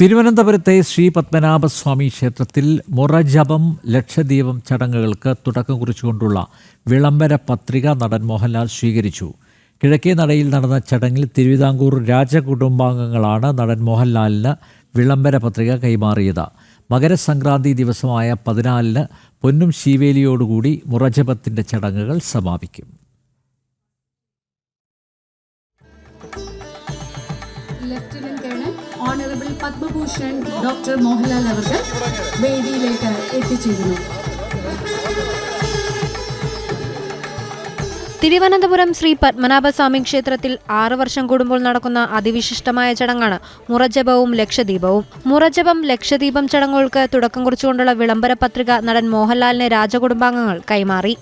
തിരുവനന്തപുരത്തെ ശ്രീ പത്മനാഭസ്വാമി ക്ഷേത്രത്തിൽ മുറജപം ലക്ഷദീപം ചടങ്ങുകൾക്ക് തുടക്കം കുറിച്ചുകൊണ്ടുള്ള വിളംബര പത്രിക നടൻ മോഹൻലാൽ സ്വീകരിച്ചു. കിഴക്കേ നടയിൽ നടന്ന ചടങ്ങിൽ തിരുവിതാംകൂർ രാജകുടുംബാംഗങ്ങളാണ് നടൻ മോഹൻലാലിന് വിളംബര പത്രിക കൈമാറിയത്. മകരസംക്രാന്തി ദിവസമായ പതിനാലിന് പൊന്നും ശീവേലിയോടുകൂടി മുറജപത്തിന്റെ ചടങ്ങുകൾ സമാപിക്കും. Lieutenant colonel honourable Padma Bhushan doctor Mohanlal അവർക്ക് വേദിയിലേക്ക് എത്തിച്ചേരുന്നു. തിരുവനന്തപുരം ശ്രീ പത്മനാഭസ്വാമി ക്ഷേത്രത്തിൽ ആറു വർഷം കൂടുമ്പോൾ നടക്കുന്ന അതിവിശിഷ്ടമായ ചടങ്ങാണ് മുറജപവും ലക്ഷദീപവും. മുറജപം ലക്ഷദീപം ചടങ്ങുകൾക്ക് തുടക്കം കുറിച്ചുകൊണ്ടുള്ള വിളംബര പത്രിക നടൻ മോഹൻലാലിന് രാജകുടുംബാംഗങ്ങൾ കൈമാറി.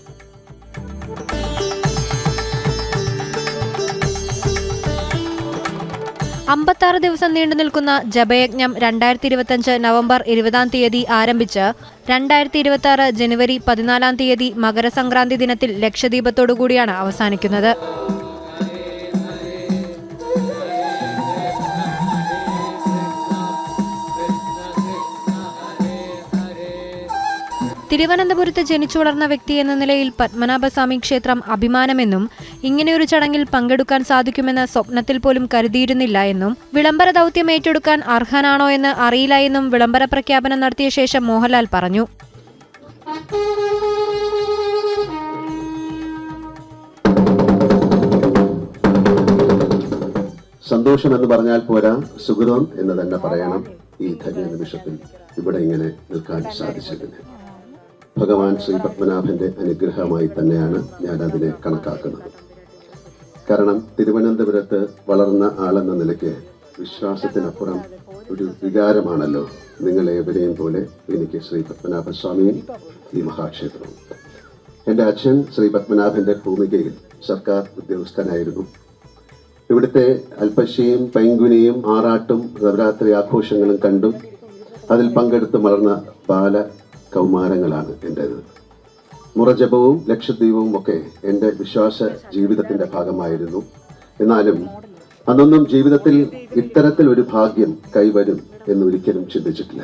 അമ്പത്താറ് ദിവസം നീണ്ടു നിൽക്കുന്ന ജപയജ്ഞം രണ്ടായിരത്തി ഇരുപത്തഞ്ച് നവംബർ ഇരുപതാം തീയതി ആരംഭിച്ച് രണ്ടായിരത്തി ഇരുപത്തി ആറ് ജനുവരി പതിനാലാം തീയതി മകരസംക്രാന്തി ദിനത്തിൽ ലക്ഷദ്വീപത്തോടുകൂടിയാണ് അവസാനിക്കുന്നത്. തിരുവനന്തപുരത്ത് ജനിച്ചു വളർന്ന വ്യക്തി എന്ന നിലയിൽ പത്മനാഭസ്വാമി ക്ഷേത്രം അഭിമാനമെന്നും ഇങ്ങനെയൊരു ചടങ്ങിൽ പങ്കെടുക്കാൻ സാധിക്കുമെന്ന് സ്വപ്നത്തിൽ പോലും കരുതിയിരുന്നില്ല എന്നും വിളംബര ദൗത്യം ഏറ്റെടുക്കാൻ അർഹനാണോ എന്ന് അറിയില്ല എന്നും വിളംബര പ്രഖ്യാപനം നടത്തിയ ശേഷം മോഹൻലാൽ പറഞ്ഞു. സന്തോഷം എന്ന് പറഞ്ഞാൽ പോരാ സുഹൃതം എന്ന് തന്നെ പറയണം ഈ ധന്യ നിമിഷത്തിൽ ഇവിടെ ഇങ്ങനെ നിൽക്കാൻ സാധിച്ചതിന്. ഭഗവാൻ ശ്രീ പത്മനാഭന്റെ അനുഗ്രഹമായി തന്നെയാണ് ഞാൻ അതിനെ കണക്കാക്കുന്നത്. കാരണം തിരുവനന്തപുരത്ത് വളർന്ന ആളെന്ന നിലയ്ക്ക് വിശ്വാസത്തിനപ്പുറം ഒരു വികാരമാണല്ലോ നിങ്ങളെ നിങ്ങളേവരെയും പോലെ എനിക്ക് ശ്രീ പത്മനാഭ പത്മനാഭസ്വാമിയും ഈ മഹാക്ഷേത്രവും. എന്റെ അച്ഛൻ ശ്രീ പത്മനാഭന്റെ ഭൂമികയിൽ സർക്കാർ ഉദ്യോഗസ്ഥനായിരുന്നു. ഇവിടുത്തെ അൽപ്പശിയും പൈങ്കുനിയും ആറാട്ടും നവരാത്രി ആഘോഷങ്ങളും കണ്ടും അതിൽ പങ്കെടുത്ത് വളർന്ന ബാല കൗമാരങ്ങളാണ് എന്റേത് മുറജപവും ലക്ഷദ്വീപവും ഒക്കെ എന്റെ വിശ്വാസ ജീവിതത്തിന്റെ ഭാഗമായിരുന്നു. എന്നാലും അന്നൊന്നും ജീവിതത്തിൽ ഇത്തരത്തിൽ ഒരു ഭാഗ്യം കൈവരും എന്ന് ഒരിക്കലും ചിന്തിച്ചിട്ടില്ല.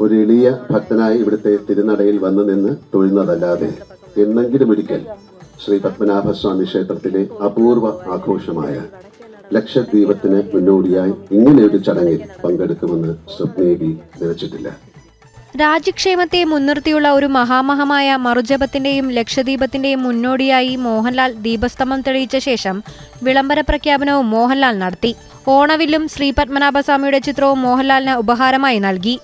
ഒരു എളിയ ഭക്തനായി ഇവിടുത്തെ തിരുനടയിൽ വന്നു നിന്ന് തൊഴുന്നതല്ലാതെ എന്നെങ്കിലും ഒരിക്കൽ ശ്രീ പത്മനാഭസ്വാമി ക്ഷേത്രത്തിലെ അപൂർവ ആഘോഷമായ ലക്ഷദ്വീപത്തിന് മുന്നോടിയായി ഇങ്ങനെയൊരു ചടങ്ങിൽ പങ്കെടുക്കുമെന്ന് സ്വപ്നേവി നിലച്ചിട്ടില്ല രാജ്യക്ഷേമത്തെ മുൻനിർത്തിയുള്ള ഒരു മഹാമഹമായ മറുജപത്തിന്റെയും ലക്ഷദ്വീപത്തിന്റെയും മുന്നോടിയായി മോഹൻലാൽ ദീപസ്തംഭം തെളിയിച്ച ശേഷം വിളംബര പ്രഖ്യാപനവും മോഹൻലാൽ നടത്തി. ഓണവില്ലും ശ്രീ പത്മനാഭസ്വാമിയുടെ ചിത്രവും മോഹൻലാലിന് ഉപഹാരമായി നൽകി.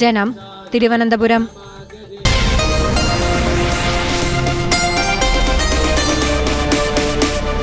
ജനം തിരുവനന്തപുരം